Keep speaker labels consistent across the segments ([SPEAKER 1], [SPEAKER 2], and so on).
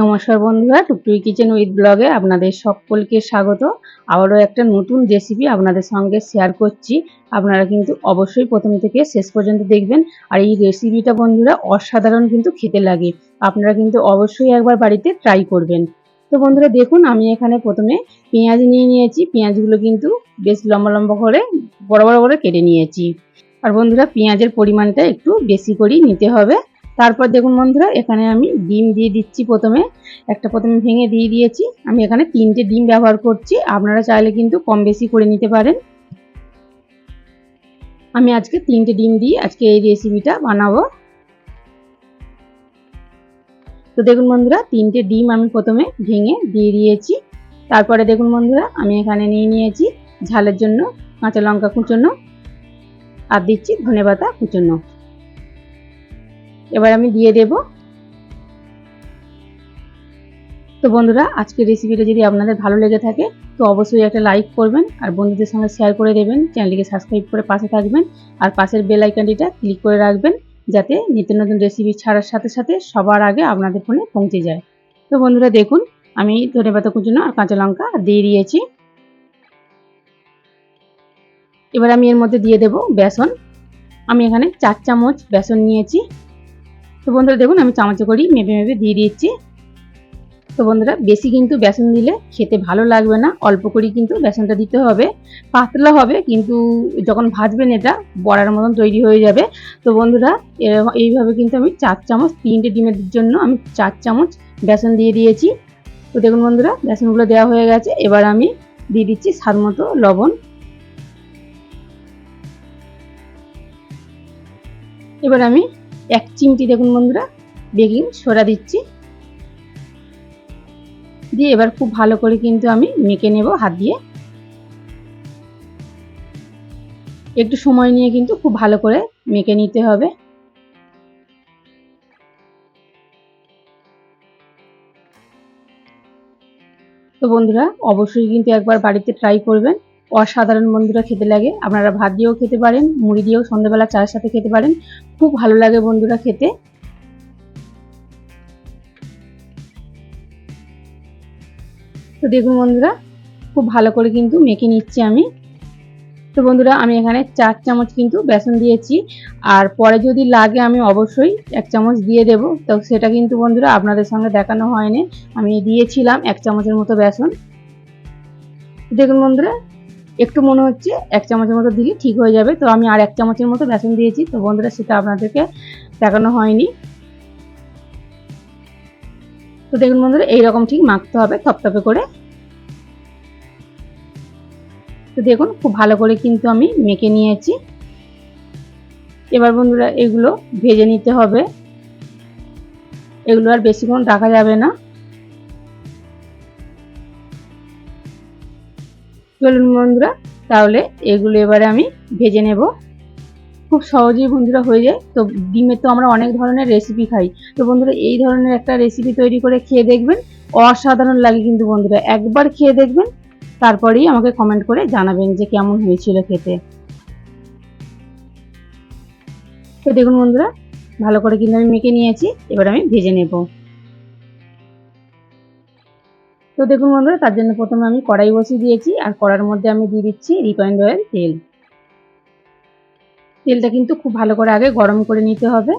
[SPEAKER 1] নমস্কার বন্ধুরা, টুকটুকি kitchen with ব্লগে আপনাদের সকলকে স্বাগত। আবারও একটা নতুন রেসিপি আপনাদের সঙ্গে শেয়ার করছি। আপনারা কিন্তু অবশ্যই প্রথম থেকে শেষ পর্যন্ত দেখবেন। আর এই রেসিপিটা বন্ধুরা অসাধারণ কিন্তু খেতে লাগে। আপনারা কিন্তু অবশ্যই একবার বাড়িতে ট্রাই করবেন। তো বন্ধুরা, দেখুন, আমি এখানে প্রথমে পেঁয়াজ নিয়ে নিয়েছি। পেঁয়াজগুলো কিন্তু বেশ লম্বা লম্বা করে, বড় বড় করে কেটে নিয়েছি। আর বন্ধুরা, পেঁয়াজের পরিমাণটা একটু বেশি করেই নিতে হবে। তারপর দেখুন বন্ধুরা, এখানে আমি ডিম দিয়ে দিচ্ছি প্রথমে। একটা প্রথমে ভেঙে দিয়ে দিয়েছি। আমি এখানে তিনটে ডিম ব্যবহার করছি। আপনারা চাইলে কিন্তু কম বেশি করে নিতে পারেন। আমি আজকে তিনটে ডিম দিয়ে আজকে এই রেসিপিটা বানাবো। তো দেখুন বন্ধুরা, তিনটে ডিম আমি প্রথমে ভেঙে দিয়ে দিয়েছি। তারপরে দেখুন বন্ধুরা, আমি এখানে নিয়ে নিয়েছি ঝালের জন্য কাঁচা লঙ্কা কুচোনো আর দিচ্ছি ধনে পাতা কুচোনো। এবার আমি দিয়ে দেব। তো বন্ধুরা, আজকের রেসিপিটা যদি আপনাদের ভালো লেগে থাকে, তো অবশ্যই একটা লাইক করবেন আর বন্ধুদের সঙ্গে শেয়ার করে দেবেন। চ্যানেলটিকে সাবস্ক্রাইব করে পাশে থাকবেন আর পাশের বেল আইকনটিটা ক্লিক করে রাখবেন যাতে নিত্য নতুন রেসিপি ছাড়ার সাথে সাথে সবার আগে আপনাদের ফোনে পৌঁছে যায়। তো বন্ধুরা, দেখুন, আমি ধনে পাতা কুচুনো আর কাঁচা লঙ্কা দিয়ে দিয়েছি। এবার আমি এর মধ্যে দিয়ে দেব বেসন। আমি এখানে চার চামচ বেসন নিয়েছি। তো বন্ধুরা দেখুন, আমি চামচে করেই মেপে মেপে দিয়ে দিচ্ছি তো বন্ধুরা, বেশি কিন্তু বেসন দিলে খেতে ভালো লাগবে না। অল্প করেই কিন্তু বেসনটা দিতে হবে। পাতলা হবে, কিন্তু যখন ভাজবেন এটা, বড়ার মতন তৈরি হয়ে যাবে। তো বন্ধুরা এইভাবে কিন্তু আমি চার চামচ, তিনটে ডিমের জন্য আমি চার চামচ বেসন দিয়ে দিয়েছি। তো দেখুন বন্ধুরা, বেসনগুলো দেওয়া হয়ে গেছে। এবার আমি দিয়ে দিচ্ছি স্বাদ মতো লবণ। এবার আমি এক চিমটি দেখুন বন্ধুরা বেকিং সোডা দিচ্ছি। দিয়ে এবার খুব ভালো করে কিন্তু আমি মেখে নেব হাত দিয়ে। একটু সময় নিয়ে কিন্তু খুব ভালো করে মেখে নিতে হবে। তো বন্ধুরা, অবশ্যই কিন্তু একবার বাড়িতে ট্রাই করবেন। অসাধারণ বন্ধুরা খেতে লাগে। আপনারা ভাত দিয়েও খেতে পারেন, মুড়ি দিয়েও সন্ধ্যাবেলা চায়ের সাথে খেতে পারেন। খুব ভালো লাগে বন্ধুরা খেতে। তো দেখুন বন্ধুরা, খুব ভালো করে কিন্তু মেখে নিচ্ছি আমি। তো বন্ধুরা, আমি এখানে চার চামচ কিন্তু বেসন দিয়েছি। আর পরে যদি লাগে, আমি অবশ্যই এক চামচ দিয়ে দেব। তো সেটা কিন্তু বন্ধুরা আপনাদের সঙ্গে দেখানো হয়নি। আমি দিয়েছিলাম এক চামচের মতো বেসন। দেখুন বন্ধুরা একটু মনে হচ্ছে এক চামচের মতো দিলে ঠিক হয়ে যাবে। তো আমি আর এক চামচের মতো বেসন দিয়েছি। তো বন্ধুরা, সেটা আপনাদেরকে দেখানো হয়নি। তো দেখুন বন্ধুরা, এইরকম ঠিক মাখতে হবে থপথপে করে। তো দেখুন, খুব ভালো করে কিন্তু আমি মেখে নিয়েছি। এবার বন্ধুরা, এগুলো ভেজে নিতে হবে। এগুলো আর বেশিক্ষণ রাখা যাবে না। চলুন বন্ধুরা, তাহলে এগুলো এবারে আমি ভেজে নেব। খুব সহজেই বন্ধুরা হয়ে যায়। তো ডিমের তো আমরা অনেক ধরনের রেসিপি খাই। তো বন্ধুরা, এই ধরনের একটা রেসিপি তৈরি করে খেয়ে দেখবেন। অসাধারণ লাগে কিন্তু বন্ধুরা। একবার খেয়ে দেখবেন, তারপরেই আমাকে কমেন্ট করে জানাবেন যে কেমন হয়েছিল খেতে। তো দেখুন বন্ধুরা, ভালো করে কিন্তু আমি মেখে নিয়েছি। এবার আমি ভেজে নেব। তো দেখুন বন্ধুরা, তার জন্য প্রথমে আমি কড়াই বসিয়ে দিয়েছি, আর কড়ার মধ্যে আমি দিয়ে দিচ্ছি রিফাইন্ড অয়েল, তেল। তেলটা কিন্তু খুব ভালো করে আগে গরম করে নিতে হবে।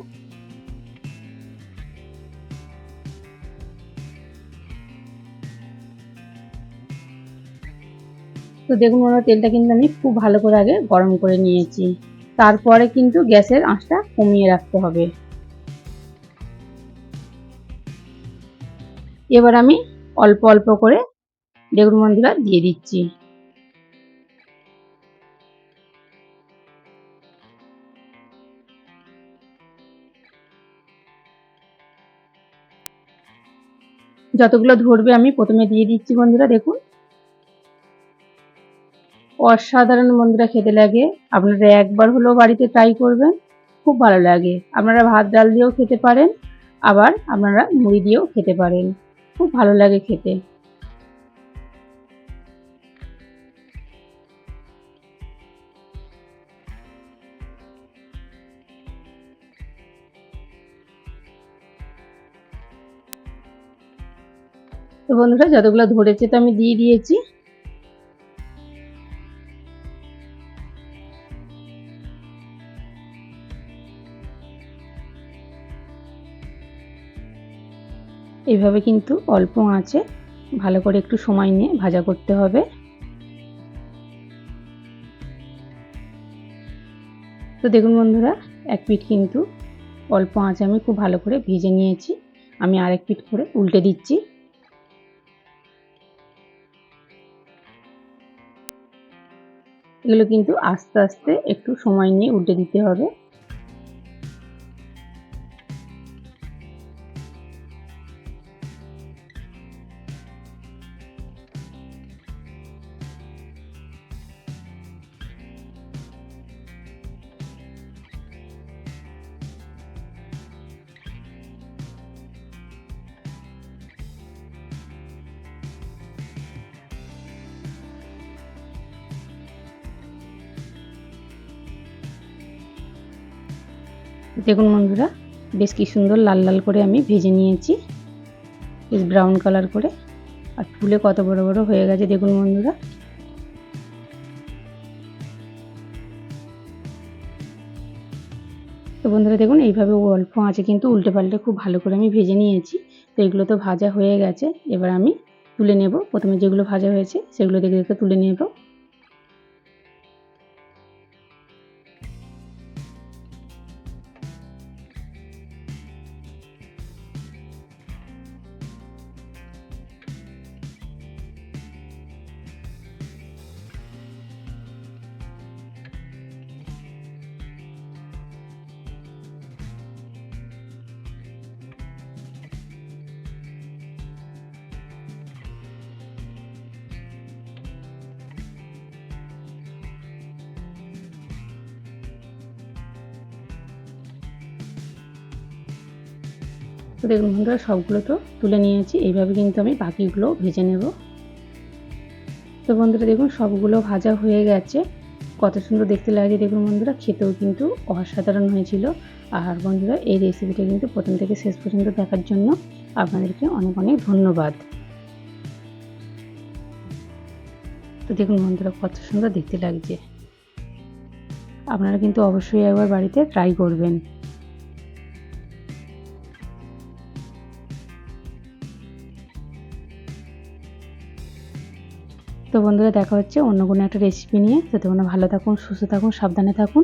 [SPEAKER 1] তো দেখুন বন্ধুরা, তেলটা কিন্তু আমি খুব ভালো করে আগে গরম করে নিয়েছি। তারপরে কিন্তু গ্যাসের আঁচটা কমিয়ে রাখতে হবে। এবার আমি অল্প অল্প করে বেগুন বন্ধুরা দিয়ে দিচ্ছি। যতগুলো ধরবে আমি প্রথমে দিয়ে দিচ্ছি বন্ধুরা, দেখুন। অসাধারণ বন্ধুরা খেতে লাগে। আপনারা একবার হলেও বাড়িতে ট্রাই করবেন, খুব ভালো লাগে। আপনারা ভাত, ডাল দিয়েও খেতে পারেন, আবার আপনারা মুড়ি দিয়েও খেতে পারেন। খুব ভালো লাগে খেতে। তো বন্ধুরা যতগুলো ধরেছে তো আমি দিয়ে দিয়েছি। এইভাবে কিন্তু অল্প আঁচে ভালো করে একটু সময় নিয়ে ভাজা করতে হবে। তো দেখুন বন্ধুরা, এক পিঠ কিন্তু অল্প আঁচে আমি খুব ভালো করে ভেজে নিয়েছি। আমি আরেক পিঠ করে উল্টে দিচ্ছি। এগুলো কিন্তু আস্তে আস্তে একটু সময় নিয়ে উল্টে দিতে হবে। দেখুন বন্ধুরা, বেশ কি সুন্দর লাল লাল করে আমি ভেজে নিয়েছি। বেশ ব্রাউন কালার করে। আর ফুলে কত বড় বড় হয়ে গেছে, দেখুন বন্ধুরা। তো বন্ধুরা, দেখুন, এইভাবে অল্প আঁচে কিন্তু উল্টে পাল্টে খুব ভালো করে আমি ভেজে নিয়েছি। তো এগুলো তো ভাজা হয়ে গেছে, এবার আমি তুলে নেব। প্রথমে যেগুলো ভাজা হয়েছে, সেগুলো দেখে দেখে তুলে নেব। তো দেখুন বন্ধুরা, সবগুলো তো তুলে নিয়েছি। এইভাবে কিন্তু আমি বাকিগুলো ভেজে নেব। তো বন্ধুরা, দেখুন, সবগুলো ভাজা হয়ে গেছে। কত সুন্দর দেখতে লাগছে দেখুন বন্ধুরা, খেতেও কিন্তু অসাধারণ হয়েছিল। আর বন্ধুরা, এই রেসিপিটা কিন্তু প্রথম থেকে শেষ পর্যন্ত দেখার জন্য আপনাদেরকে অনেক অনেক ধন্যবাদ। তো দেখুন বন্ধুরা, কত সুন্দর দেখতে লাগছে। আপনারা কিন্তু অবশ্যই একবার বাড়িতে ট্রাই করবেন। তো বন্ধুরা দেখা হচ্ছে অন্য কোনো একটা রেসিপি নিয়ে। ততক্ষণ ভালো থাকুন, সুস্থ থাকুন, সাবধানে থাকুন।